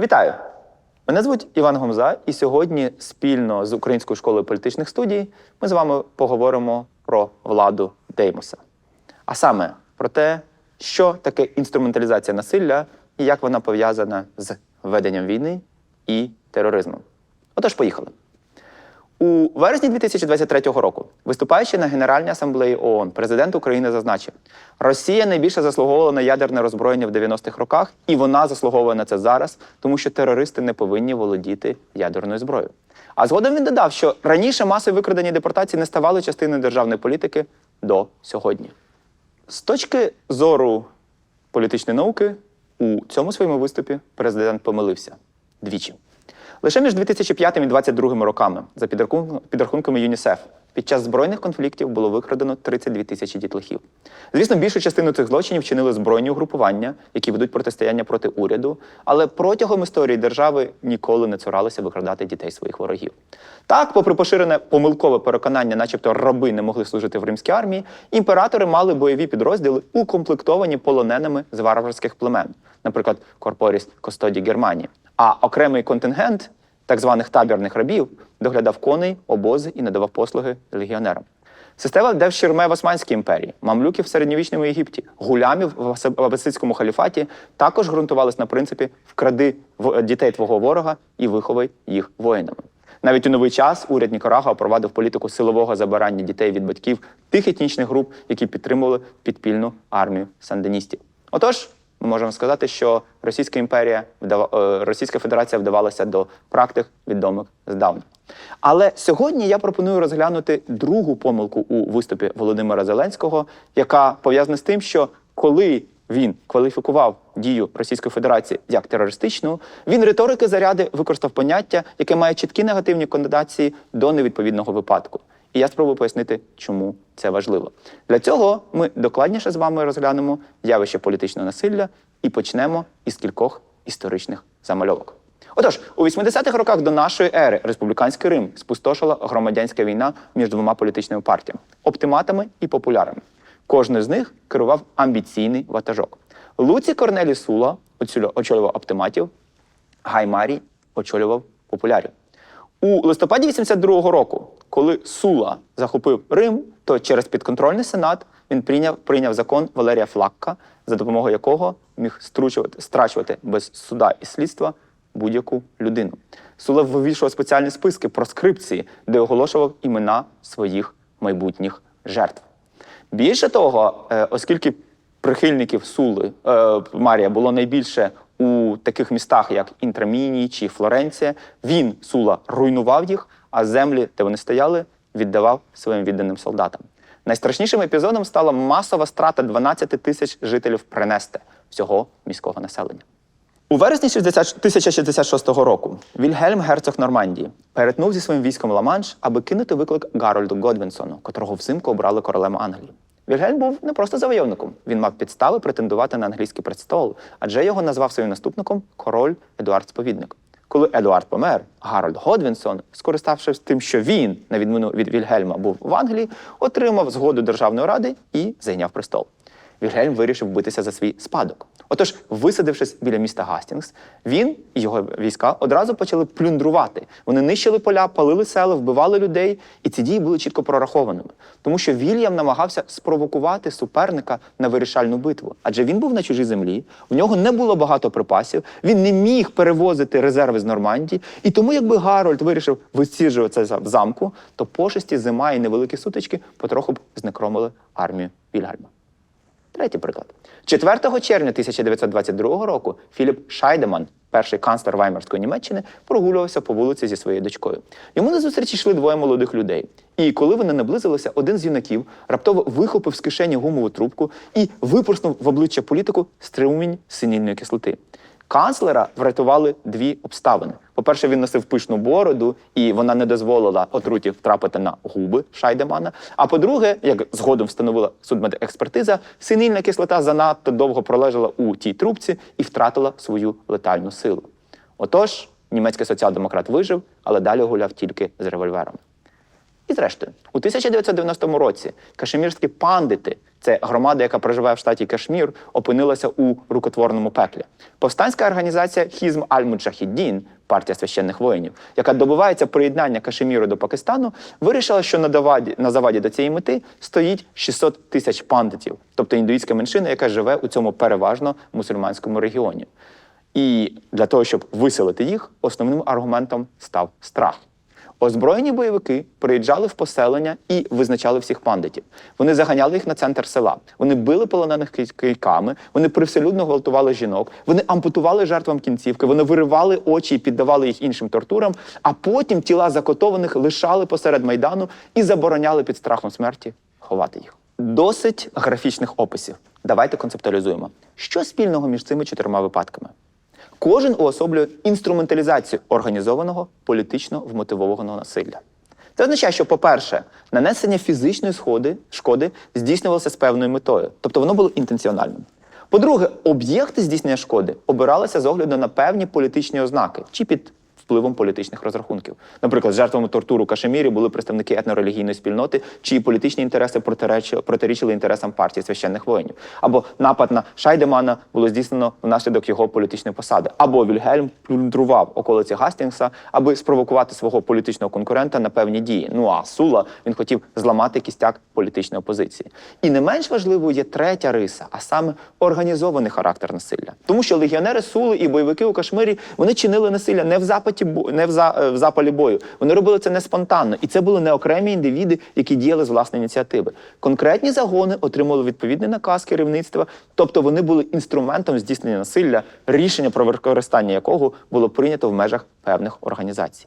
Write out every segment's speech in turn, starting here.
Вітаю! Мене звуть Іван Гомза, і сьогодні спільно з Українською школою політичних студій ми з вами поговоримо про владу Деймоса. А саме про те, що таке інструменталізація насилля і як вона пов'язана з веденням війни і тероризмом. Отож, поїхали. У вересні 2023 року, виступаючи на Генеральній асамблеї ООН, президент України зазначив, Росія найбільше заслуговувала на ядерне роззброєння в 90-х роках, і вона заслуговує на це зараз, тому що терористи не повинні володіти ядерною зброєю. А згодом він додав, що раніше масові викрадення депортації не ставали частиною державної політики до сьогодні. З точки зору політичної науки, у цьому своєму виступі президент помилився двічі. Лише між 2005 і 2022 роками, за підрахунками, ЮНІСЕФ, під час збройних конфліктів було викрадено 32 тисячі дітлахів. Звісно, більшу частину цих злочинів чинили збройні угрупування, які ведуть протистояння проти уряду, але протягом історії держави ніколи не цуралися викрадати дітей своїх ворогів. Так, попри поширене помилкове переконання, начебто раби не могли служити в римській армії, імператори мали бойові підрозділи, укомплектовані полоненими з варварських племен, наприклад, Корпоріс Костоді Германії. А окремий контингент так званих табірних рабів доглядав коней, обози і надавав послуги легіонерам. Система Девшірме в Османській імперії, мамлюків в середньовічному Єгипті, гулямів в Абас- Абасидському халіфаті також ґрунтувались на принципі вкради в- дітей твого ворога і виховай їх воїнами. Навіть у новий час уряд Нікарагуа провадив політику силового забирання дітей від батьків тих етнічних груп, які підтримували підпільну армію сандиністів. Отож, ми можемо сказати, що Російська імперія е, Російська Федерація вдавалася до практик відомих здавна. Але сьогодні я пропоную розглянути другу помилку у виступі Володимира Зеленського, яка пов'язана з тим, що коли він кваліфікував дію Російської Федерації як терористичну, він риторики заряди використав поняття, яке має чіткі негативні коннотації до невідповідного випадку. І я спробую пояснити, чому це важливо. Для цього ми докладніше з вами розглянемо явище політичного насилля і почнемо із кількох історичних замальовок. Отож, у 80-х роках до нашої ери республіканський Рим спустошила громадянська війна між двома політичними партіями оптиматами і популярами. Кожний з них керував амбіційний ватажок. Луці Корнелій Сула очолював оптиматів, Гай Марій очолював популярів. У листопаді 82-го року, коли Сула захопив Рим, то через підконтрольний сенат він прийняв, прийняв закон Валерія Флакка, за допомогою якого міг стручувати, страчувати без суда і слідства будь-яку людину. Сула вивішував спеціальні списки проскрипції, де оголошував імена своїх майбутніх жертв. Більше того, е, оскільки прихильників Сули е, Марія було найбільше у таких містах, як Інтраміній чи Флоренція, він Сула руйнував їх, а землі, де вони стояли, віддавав своїм відданим солдатам. Найстрашнішим епізодом стала масова страта 12 тисяч жителів Пренесте, всього міського населення. У вересні 60 1066 року Вільгельм герцог Нормандії перетнув зі своїм військом Ла-Манш, аби кинути виклик Гарольду Годвінсону, котрого взимку обрали королем Англії. Вільгельм був не просто завойовником, він мав підстави претендувати на англійський престол, адже його назвав своїм наступником король Едуард Сповідник. Коли Едуард помер, Гарольд Годвінсон, скориставшись тим, що він, на відміну від Вільгельма, був в Англії, отримав згоду Державної ради і зайняв престол. Вільгельм вирішив битися за свій спадок. Отож, висадившись біля міста Гастінгс, він і його війська одразу почали плюндрувати. Вони нищили поля, палили села, вбивали людей, і ці дії були чітко прорахованими, тому що Вільям намагався спровокувати суперника на вирішальну битву. Адже він був на чужій землі, у нього не було багато припасів, він не міг перевозити резерви з Нормандії. І тому, якби Гарольд вирішив висіджуватися в замку, то пошесті зима і невеликі сутички потроху б знекромили армію Вільгельма. Третій приклад. 4 червня 1922 року Філіп Шайдеман, перший канцлер Ваймарської Німеччини, прогулювався по вулиці зі своєю дочкою. Йому на зустріч йшли двоє молодих людей. І коли вони наблизилися, один з юнаків раптово вихопив з кишені гумову трубку і випорснув в обличчя політику струмінь синільної кислоти. Канцлера врятували дві обставини. По-перше, він носив пишну бороду, і вона не дозволила отруті втрапити на губи Шайдемана. А по-друге, як згодом встановила судмедекспертиза, синильна кислота занадто довго пролежала у тій трубці і втратила свою летальну силу. Отож, німецький соціал-демократ вижив, але далі гуляв тільки з револьвером. І зрештою, у 1990 році кашемірські пандити, це громада, яка проживає в штаті Кашмір, опинилася у рукотворному пеклі. Повстанська організація Хізм Аль-Муджахіддін, партія священних воїнів, яка добивається приєднання Кашеміру до Пакистану, вирішила, що на заваді, на заваді до цієї мети стоїть 600 тисяч пандитів, тобто індуїтська меншина, яка живе у цьому переважно мусульманському регіоні. І для того, щоб виселити їх, основним аргументом став страх. Озброєні бойовики приїжджали в поселення і визначали всіх пандитів. Вони заганяли їх на центр села. Вони били полонених кийками, вони привселюдно гвалтували жінок, вони ампутували жертвам кінцівки, вони виривали очі і піддавали їх іншим тортурам, а потім тіла закотованих лишали посеред майдану і забороняли під страхом смерті ховати їх. Досить графічних описів. Давайте концептуалізуємо. Що спільного між цими чотирма випадками? Кожен уособлює інструменталізацію організованого політично вмотивованого насилля. Це означає, що, по-перше, нанесення фізичної сходи, шкоди здійснювалося з певною метою, тобто воно було інтенціональним. По-друге, об'єкти здійснення шкоди обиралися з огляду на певні політичні ознаки чи під впливом політичних розрахунків. Наприклад, жертвами тортуру Кашемірі були представники етнорелігійної спільноти, чиї політичні інтереси протирічили інтересам партії священних воїнів. Або напад на Шайдемана було здійснено внаслідок його політичної посади. Або Вільгельм плюндрував околиці Гастінгса, аби спровокувати свого політичного конкурента на певні дії. Ну а Сула він хотів зламати кістяк політичної опозиції. І не менш важливою є третя риса, а саме організований характер насилля. Тому що легіонери Сули і бойовики у Кашмирі вони чинили насилля не в запаті бо- не в, за, е, в запалі бою. Вони робили це не спонтанно, і це були не окремі індивіди, які діяли з власної ініціативи. Конкретні загони отримали відповідний наказ керівництва, тобто вони були інструментом здійснення насилля, рішення про використання якого було прийнято в межах певних організацій.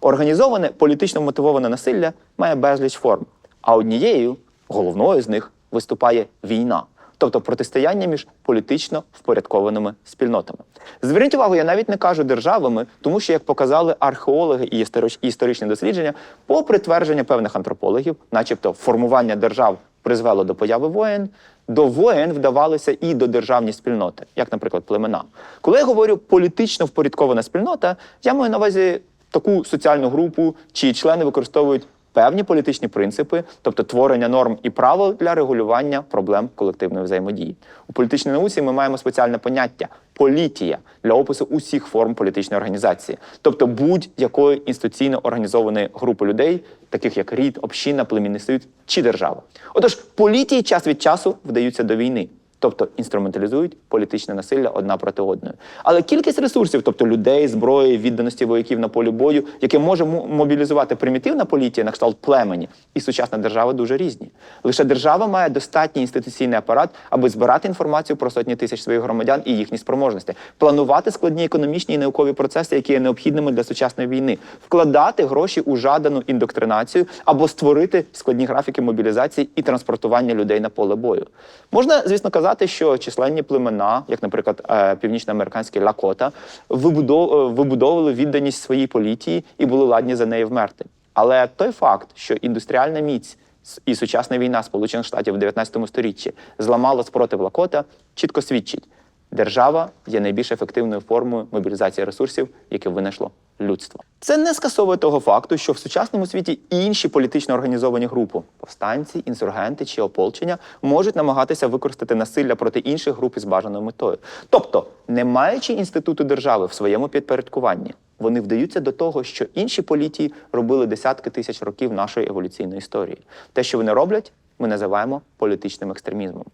Організоване політично мотивоване насилля має безліч форм, а однією, головною з них, виступає війна, тобто протистояння між політично впорядкованими спільнотами. Зверніть увагу, я навіть не кажу державами, тому що, як показали археологи і історич- історичні дослідження, попри твердження певних антропологів, начебто формування держав призвело до появи воєн, до воєн вдавалися і до державні спільноти, як, наприклад, племена. Коли я говорю політично впорядкована спільнота, я маю на увазі таку соціальну групу, чиї члени використовують певні політичні принципи, тобто творення норм і правил для регулювання проблем колективної взаємодії. У політичній науці ми маємо спеціальне поняття політія для опису усіх форм політичної організації, тобто будь-якої інституційно організованої групи людей, таких як рід, община, племінний союз чи держава. Отож, політії час від часу вдаються до війни. Тобто інструменталізують політичне насилля одна проти одної. Але кількість ресурсів, тобто людей, зброї, відданості вояків на полі бою, яке може мо- мобілізувати примітивна політія на кшталт племені, і сучасна держава дуже різні. Лише держава має достатній інституційний апарат, аби збирати інформацію про сотні тисяч своїх громадян і їхні спроможності, планувати складні економічні і наукові процеси, які є необхідними для сучасної війни, вкладати гроші у жадану індоктринацію або створити складні графіки мобілізації і транспортування людей на поле бою. Можна, звісно, казати, що численні племена, як, наприклад, е, північноамериканські лакота, е, вибудовували відданість своїй політії і були ладні за неї вмерти. Але той факт, що індустріальна міць і сучасна війна Сполучених Штатів в 19 сторіччі зламала спротив Лакота, чітко свідчить, держава є найбільш ефективною формою мобілізації ресурсів, яке винайшло людство. Це не скасовує того факту, що в сучасному світі інші політично організовані групи повстанці, інсургенти чи ополчення можуть намагатися використати насилля проти інших груп із бажаною метою. Тобто, не маючи інституту держави в своєму підпорядкуванні, вони вдаються до того, що інші політії робили десятки тисяч років нашої еволюційної історії. Те, що вони роблять, ми називаємо політичним екстремізмом.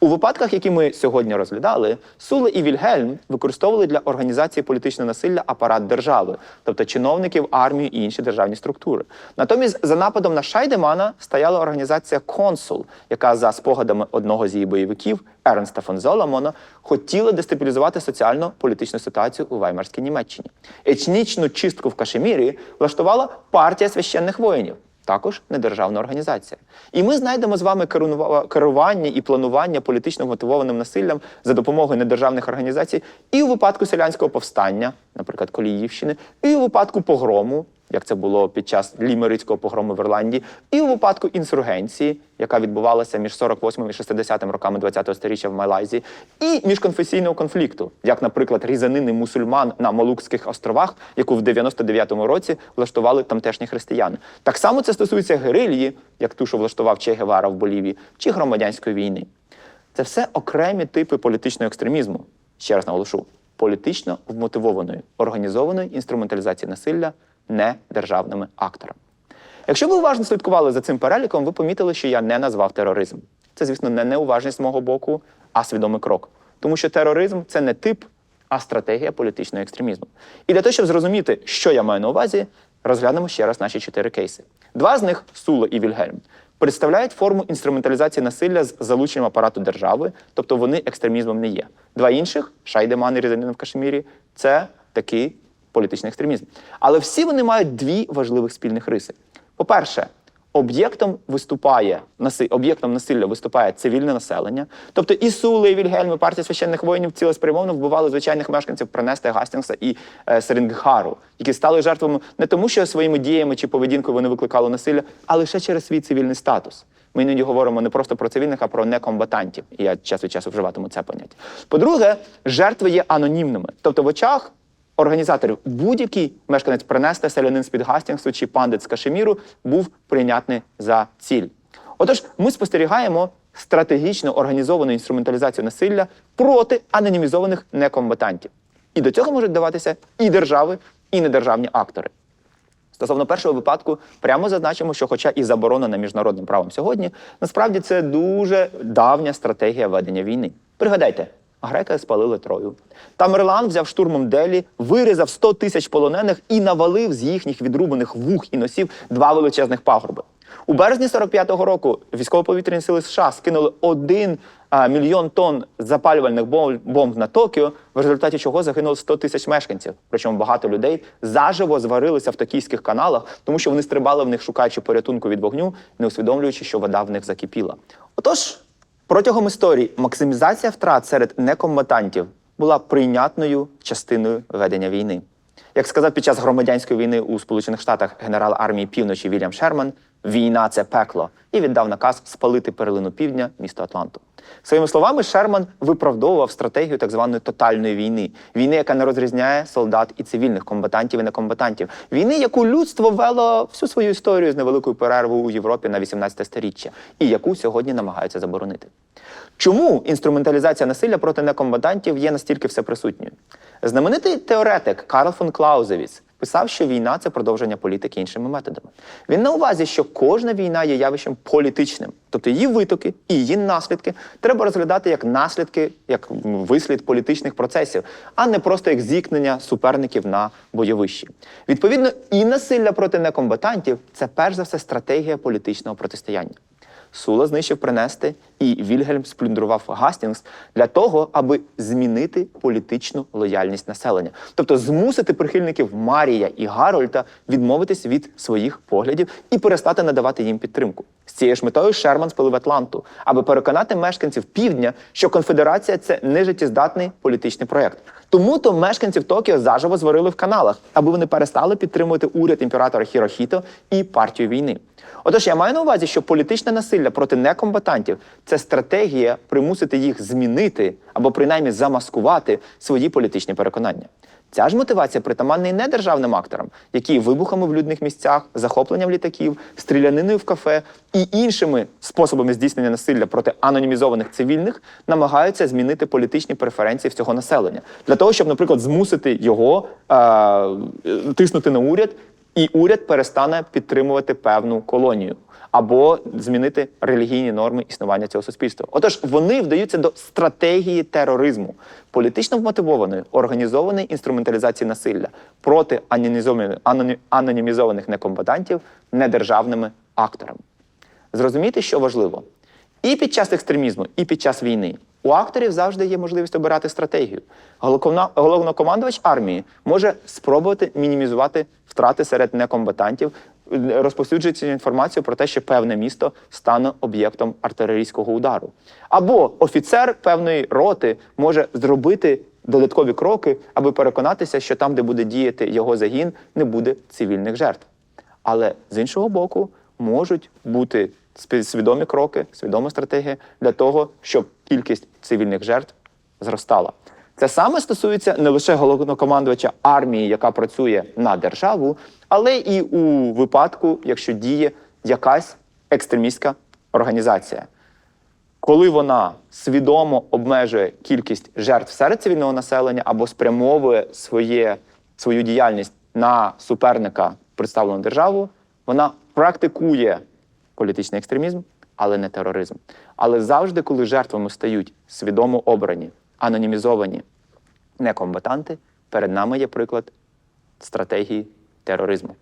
У випадках, які ми сьогодні розглядали, Суле і Вільгельм використовували для організації політичного насилля апарат держави, тобто чиновників, армію і інші державні структури. Натомість за нападом на Шайдемана стояла організація Консул, яка за спогадами одного з її бойовиків Ернста фон Золамона хотіла дестабілізувати соціально-політичну ситуацію у Ваймарській Німеччині. Етнічну чистку в Кашемірі влаштувала партія священних воїнів також недержавна організація. І ми знайдемо з вами керування і планування політично мотивованим насиллям за допомогою недержавних організацій і у випадку селянського повстання, наприклад, Коліївщини, і у випадку погрому як це було під час лімерицького погрому в Ірландії, і у випадку інсургенції, яка відбувалася між 48 і 60 роками ХХ століття в Малайзії, і міжконфесійного конфлікту, як, наприклад, різанини мусульман на Малукських островах, яку в 99-му році влаштували тамтешні християни. Так само це стосується герильї, як ту, що влаштував Че Гевара в Болівії, чи громадянської війни. Це все окремі типи політичного екстремізму. Ще раз наголошу: політично вмотивованої, організованої інструменталізації насилля не державними акторами. Якщо ви уважно слідкували за цим переліком, ви помітили, що я не назвав тероризм. Це, звісно, не неуважність з мого боку, а свідомий крок. Тому що тероризм це не тип, а стратегія політичного екстремізму. І для того, щоб зрозуміти, що я маю на увазі, розглянемо ще раз наші чотири кейси. Два з них Суло і Вільгельм. Представляють форму інструменталізації насилля з залученням апарату держави, тобто вони екстремізмом не є. Два інших Шайдеман і Різанин в Кашмірі це такий політичний екстремізм. Але всі вони мають дві важливих спільних риси. По-перше, об'єктом виступає об'єктом насилля виступає цивільне населення. Тобто і Сули, і Вільгельм, партія священних воїнів цілеспрямовно вбивали звичайних мешканців Пренеста, Гастінгса і е, Серінгхару, які стали жертвами не тому, що своїми діями чи поведінкою вони викликали насилля, а лише через свій цивільний статус. Ми іноді говоримо не просто про цивільних, а про некомбатантів. І я час від часу вживатиму це поняття. По-друге, жертви є анонімними, тобто в очах організаторів будь-який мешканець Пренеста, селянин з-під Гастінгсу чи пандит з Кашеміру був прийнятний за ціль. Отож, ми спостерігаємо стратегічно організовану інструменталізацію насилля проти анонімізованих некомбатантів. І до цього можуть даватися і держави, і недержавні актори. Стосовно першого випадку, прямо зазначимо, що, хоча і заборонена міжнародним правом сьогодні, насправді це дуже давня стратегія ведення війни. Пригадайте, греки спалили Трою. Тамерлан взяв штурмом Делі, вирізав 100 тисяч полонених і навалив з їхніх відрубаних вух і носів два величезних пагорби. У березні 45-го року військово-повітряні сили США скинули один мільйон тонн запалювальних бомб на Токіо, в результаті чого загинуло 100 тисяч мешканців. Причому багато людей заживо зварилися в токійських каналах, тому що вони стрибали в них, шукаючи порятунку від вогню, не усвідомлюючи, що вода в них закипіла. Отож, протягом історії максимізація втрат серед некомбатантів була прийнятною частиною ведення війни. Як сказав під час громадянської війни у Сполучених Штатах генерал армії півночі Вільям Шерман, війна це пекло, і віддав наказ спалити перлину півдня, місто Атланту. Своїми словами, Шерман виправдовував стратегію так званої тотальної війни, війни, яка не розрізняє солдат і цивільних комбатантів і некомбатантів, війни, яку людство вело всю свою історію з невеликою перервою у Європі на 18 сторіччя, і яку сьогодні намагаються заборонити. Чому інструменталізація насилля проти некомбатантів є настільки всеприсутньою? Знаменитий теоретик Карл фон Клаузевіц писав, що війна це продовження політики іншими методами. Він на увазі, що кожна війна є явищем політичним, тобто її витоки і її наслідки треба розглядати як наслідки, як вислід політичних процесів, а не просто як зіткнення суперників на бойовищі. Відповідно, і насилля проти некомбатантів це перш за все стратегія політичного протистояння. Сула знищив принести, і Вільгельм сплюндрував Гастінгс для того, аби змінити політичну лояльність населення, тобто змусити прихильників Марія і Гарольда відмовитись від своїх поглядів і перестати надавати їм підтримку. З цією ж метою Шерман спалив Атланту, аби переконати мешканців півдня, що конфедерація це нежиттєздатний політичний проєкт. Тому то мешканців Токіо заживо зварили в каналах, аби вони перестали підтримувати уряд імператора Хірохіто і партію війни. Отож, я маю на увазі, що політичне насилля проти некомбатантів це стратегія примусити їх змінити або принаймні замаскувати свої політичні переконання. Ця ж мотивація притаманна і не державним акторам, які вибухами в людних місцях, захопленням літаків, стріляниною в кафе і іншими способами здійснення насилля проти анонімізованих цивільних намагаються змінити політичні преференції всього населення. Для того, щоб, наприклад, змусити його е, тиснути на уряд і уряд перестане підтримувати певну колонію або змінити релігійні норми існування цього суспільства. Отож, вони вдаються до стратегії тероризму, політично вмотивованої, організованої інструменталізації насилля проти анонімізованих некомбатантів недержавними акторами. Зрозуміти, що важливо, і під час екстремізму, і під час війни у акторів завжди є можливість обирати стратегію. Головнокомандувач армії може спробувати мінімізувати втрати серед некомбатантів, розповсюджуючи інформацію про те, що певне місто стане об'єктом артилерійського удару. Або офіцер певної роти може зробити додаткові кроки, аби переконатися, що там, де буде діяти його загін, не буде цивільних жертв. Але з іншого боку, можуть бути свідомі кроки, свідома стратегія для того, щоб кількість цивільних жертв зростала. Це саме стосується не лише головнокомандувача армії, яка працює на державу, але і у випадку, якщо діє якась екстремістська організація. Коли вона свідомо обмежує кількість жертв серед цивільного населення або спрямовує своє, свою діяльність на суперника, представлену державу, вона практикує політичний екстремізм, але не тероризм. Але завжди, коли жертвами стають свідомо обрані, анонімізовані некомбатанти, перед нами є приклад стратегії тероризму.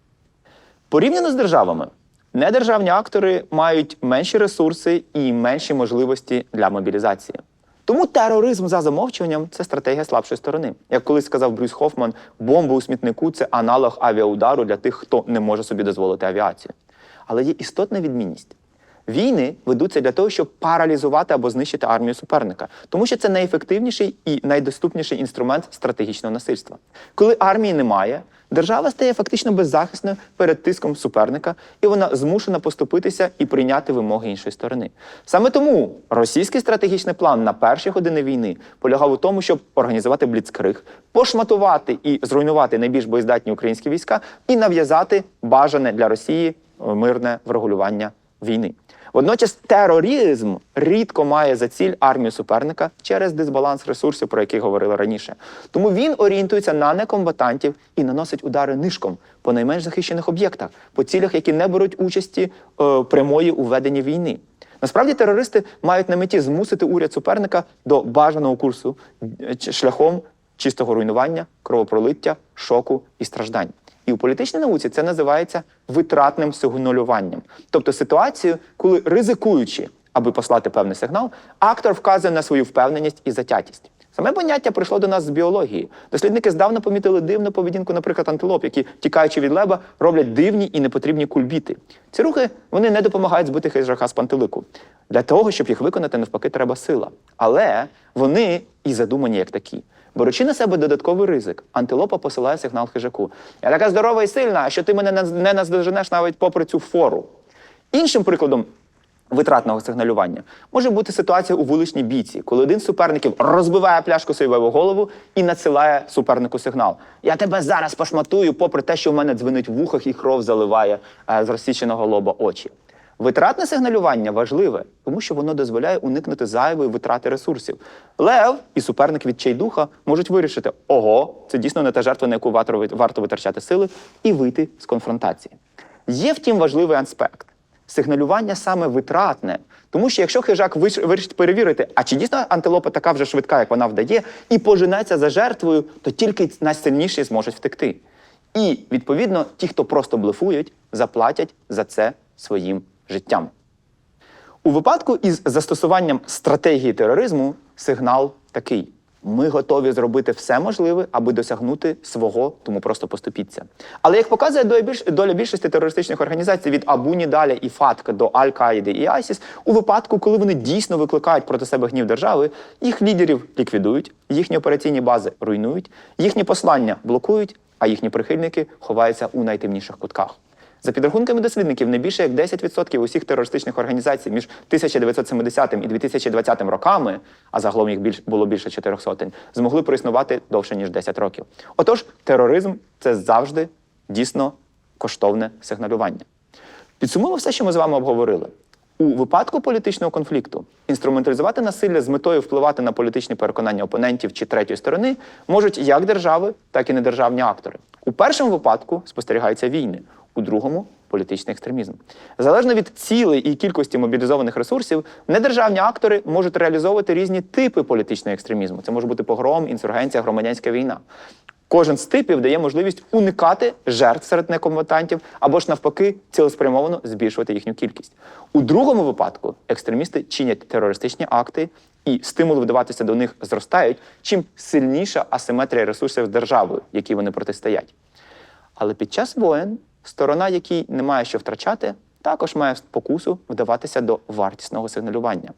Порівняно з державами, недержавні актори мають менші ресурси і менші можливості для мобілізації. Тому тероризм за замовчуванням це стратегія слабшої сторони. Як колись сказав Брюс Хофман, бомба у смітнику це аналог авіаудару для тих, хто не може собі дозволити авіацію. Але є істотна відмінність. Війни ведуться для того, щоб паралізувати або знищити армію суперника, тому що це найефективніший і найдоступніший інструмент стратегічного насильства. Коли армії немає, держава стає фактично беззахисною перед тиском суперника, і вона змушена поступитися і прийняти вимоги іншої сторони. Саме тому російський стратегічний план на перші години війни полягав у тому, щоб організувати бліцкриг, пошматувати і зруйнувати найбільш боєздатні українські війська і нав'язати бажане для Росії е, мирне врегулювання війни. Водночас тероризм рідко має за ціль армію суперника через дисбаланс ресурсів, про який говорили раніше. Тому він орієнтується на некомбатантів і наносить удари нишком по найменш захищених об'єктах, по цілях, які не беруть участі е, прямої у веденні війни. Насправді терористи мають на меті змусити уряд суперника до бажаного курсу е, шляхом чистого руйнування, кровопролиття, шоку і страждань. І у політичній науці це називається витратним сигналюванням, тобто ситуацію, коли ризикуючи, аби послати певний сигнал, актор вказує на свою впевненість і затятість. Саме поняття прийшло до нас з біології. Дослідники здавна помітили дивну поведінку, наприклад, антилоп, які, тікаючи від леба, роблять дивні і непотрібні кульбіти. Ці рухи вони не допомагають збити хижака з пантелику. Для того, щоб їх виконати, навпаки, треба сила. Але вони і задумані як такі. Беручи на себе додатковий ризик, антилопа посилає сигнал хижаку. Я така здорова і сильна, що ти мене не наздоженеш навіть попри цю фору. Іншим прикладом витратного сигналювання може бути ситуація у вуличній бійці, коли один з суперників розбиває пляшку своєю голову і надсилає супернику сигнал. Я тебе зараз пошматую, попри те, що в мене дзвенить в ухах і кров заливає е, з розсіченого лоба очі. Витратне сигналювання важливе, тому що воно дозволяє уникнути зайвої витрати ресурсів. Лев і суперник відчайдуха можуть вирішити: ого, це дійсно не та жертва, на яку варто витрачати сили, і вийти з конфронтації. Є втім важливий аспект. Сигналювання саме витратне, тому що якщо хижак вирішить перевірити, а чи дійсно антилопа така вже швидка, як вона вдає, і поженеться за жертвою, то тільки найсильніші зможуть втекти. І відповідно ті, хто просто блефують, заплатять за це своїм життям. У випадку із застосуванням стратегії тероризму сигнал такий: ми готові зробити все можливе, аби досягнути свого, тому просто поступіться. Але як показує доля більшості терористичних організацій від Абу Нідаля і ФАТК до Аль-Каїди і Айсіс, у випадку, коли вони дійсно викликають проти себе гнів держави, їх лідерів ліквідують, їхні операційні бази руйнують, їхні послання блокують, а їхні прихильники ховаються у найтемніших кутках. За підрахунками дослідників, не більше як 10% усіх терористичних організацій між 1970 і 2020 роками, а загалом їх більш, було більше 400, змогли проіснувати довше ніж 10 років. Отож, тероризм це завжди дійсно коштовне сигналювання. Підсумуємо все, що ми з вами обговорили. У випадку політичного конфлікту інструменталізувати насилля з метою впливати на політичні переконання опонентів чи третьої сторони можуть як держави, так і недержавні актори. У першому випадку спостерігаються війни, у другому політичний екстремізм. Залежно від цілей і кількості мобілізованих ресурсів, недержавні актори можуть реалізовувати різні типи політичного екстремізму. Це може бути погром, інсургенція, громадянська війна. Кожен з типів дає можливість уникати жертв серед некомбатантів або ж навпаки цілеспрямовано збільшувати їхню кількість. У другому випадку екстремісти чинять терористичні акти, і стимули вдаватися до них зростають, чим сильніша асиметрія ресурсів з державою, якій вони протистоять. Але під час воєн сторона, якій немає що втрачати, також має спокусу вдаватися до вартісного сигналювання.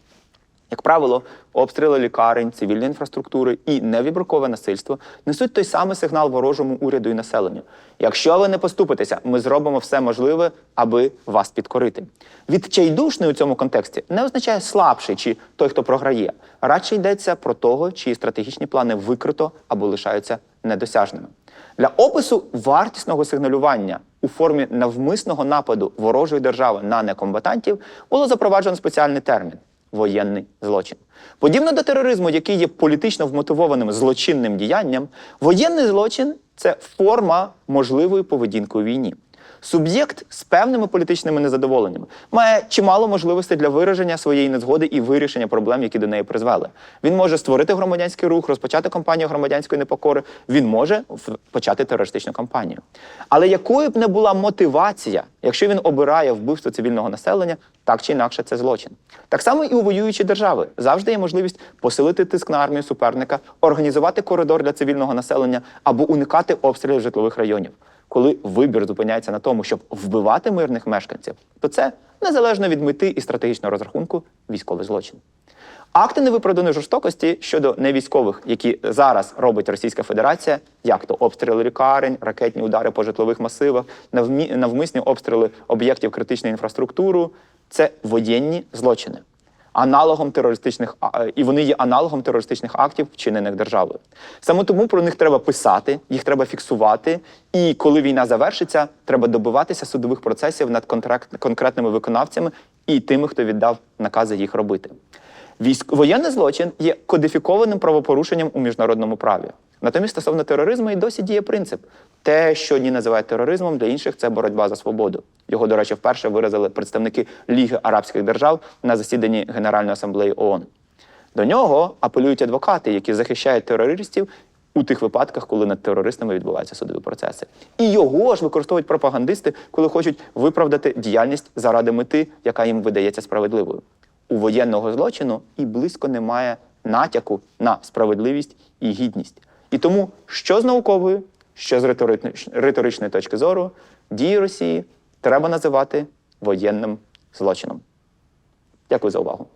Як правило, обстріли лікарень, цивільної інфраструктури і невібракове насильство несуть той самий сигнал ворожому уряду і населенню. Якщо ви не поступитеся, ми зробимо все можливе, аби вас підкорити. Відчайдушний у цьому контексті не означає слабший чи той, хто програє. Радше йдеться про того, чиї стратегічні плани викрито або лишаються недосяжними. Для опису вартісного сигналювання у формі навмисного нападу ворожої держави на некомбатантів було запроваджено спеціальний термін воєнний злочин. Подібно до тероризму, який є політично вмотивованим злочинним діянням, воєнний злочин це форма можливої поведінки у війні. Суб'єкт з певними політичними незадоволеннями має чимало можливостей для вираження своєї незгоди і вирішення проблем, які до неї призвели. Він може створити громадянський рух, розпочати кампанію громадянської непокори. Він може почати терористичну кампанію. Але якою б не була мотивація, якщо він обирає вбивство цивільного населення, так чи інакше це злочин. Так само і у воюючі держави завжди є можливість посилити тиск на армію суперника, організувати коридор для цивільного населення або уникати обстрілів житлових районів. Коли вибір зупиняється на тому, щоб вбивати мирних мешканців, то це незалежно від мети і стратегічного розрахунку військовий злочин. Акти невиправданої жорстокості щодо невійськових, які зараз робить Російська Федерація, як то обстріли лікарень, ракетні удари по житлових масивах, навмі- навмисні обстріли об'єктів критичної інфраструктури, це воєнні злочини. Аналогом терористичних і вони є аналогом терористичних актів, вчинених державою. Саме тому про них треба писати, їх треба фіксувати. І коли війна завершиться, треба добиватися судових процесів над конкретними виконавцями і тими, хто віддав накази їх робити. Військ... Воєнний злочин є кодифікованим правопорушенням у міжнародному праві. Натомість стосовно тероризму і досі діє принцип: те, що одні називають тероризмом, для інших це боротьба за свободу. Його, до речі, вперше виразили представники Ліги арабських держав на засіданні Генеральної асамблеї ООН. До нього апелюють адвокати, які захищають терористів у тих випадках, коли над терористами відбуваються судові процеси. І його ж використовують пропагандисти, коли хочуть виправдати діяльність заради мети, яка їм видається справедливою. У воєнного злочину і близько немає натяку на справедливість і гідність. І тому, що з наукової, що з риторичної- точки зору, дії Росії треба називати воєнним злочином. Дякую за увагу.